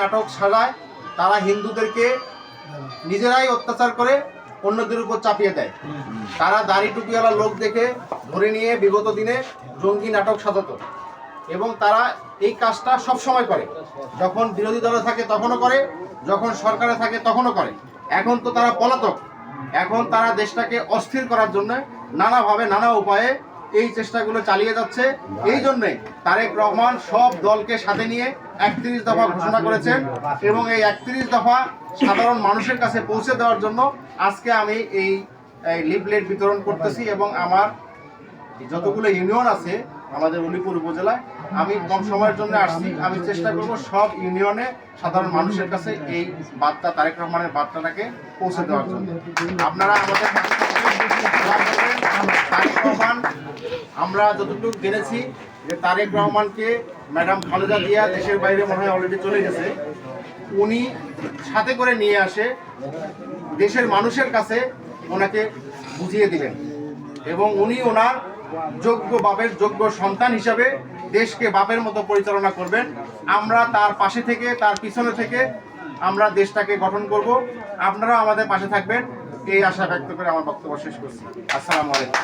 নাটক সাজায় তারা হিন্দুদেরকে নিজেরাই অত্যাচার করে অন্যদের উপর চাপিয়ে দেয়। তারা দাড়ি টুপিওয়ালা লোক দেখে ধরে নিয়ে বিগত দিনে জঙ্গি নাটক সাজাতো। এবং তারা এই কাজটা সব সময় করে। যখন বিরোধী দলে থাকে তখনও করে, যখন সরকারে থাকে তখনও করে। এখন তো তারা পলাতক। এখন তারা দেশটাকে অস্থির করার জন্য নানাভাবে নানা উপায়ে এই চেষ্টাগুলো চালিয়ে যাচ্ছে। এই জন্যে তারেক রহমান সব দলকে সাথে নিয়ে একত্রিশ দফা ঘোষণা করেছেন এবং এই একত্রিশ দফা সাধারণ মানুষের কাছে পৌঁছে দেওয়ার জন্য আজকে আমি এই লিফলেট বিতরণ করতেছি এবং আমার যতগুলো ইউনিয়ন আছে আমাদের উলিপুর উপজেলায়, আমি কম সময়ের জন্য আসছি। আমি চেষ্টা করব সব ইউনিয়নে সাধারণ মানুষের কাছে এই বার্তা, তারেক রহমানের বার্তাটাকে পৌঁছে দেওয়ার জন্য। আপনারা আমাদের আমরা যতটুকু জেনেছি যে তারেক রহমানকে ম্যাডাম খালেদা জিয়া দেশের বাইরে মনে হয় অলরেডি চলে গেছে। উনি সাথে করে নিয়ে আসে, দেশের মানুষের কাছে ওনাকে বুঝিয়ে দিলেন। এবং উনি ওনার যোগ্য বাপের যোগ্য সন্তান হিসাবে দেশকে বাপের মতো পরিচালনা করবেন। আমরা তার পাশে থেকে, তার পিছনে থেকে আমরা দেশটাকে গঠন করব। আপনারাও আমাদের পাশে থাকবেন। এই আশা ব্যক্ত করে আমার বক্তব্য শেষ করছি। আসসালামু আলাইকুম।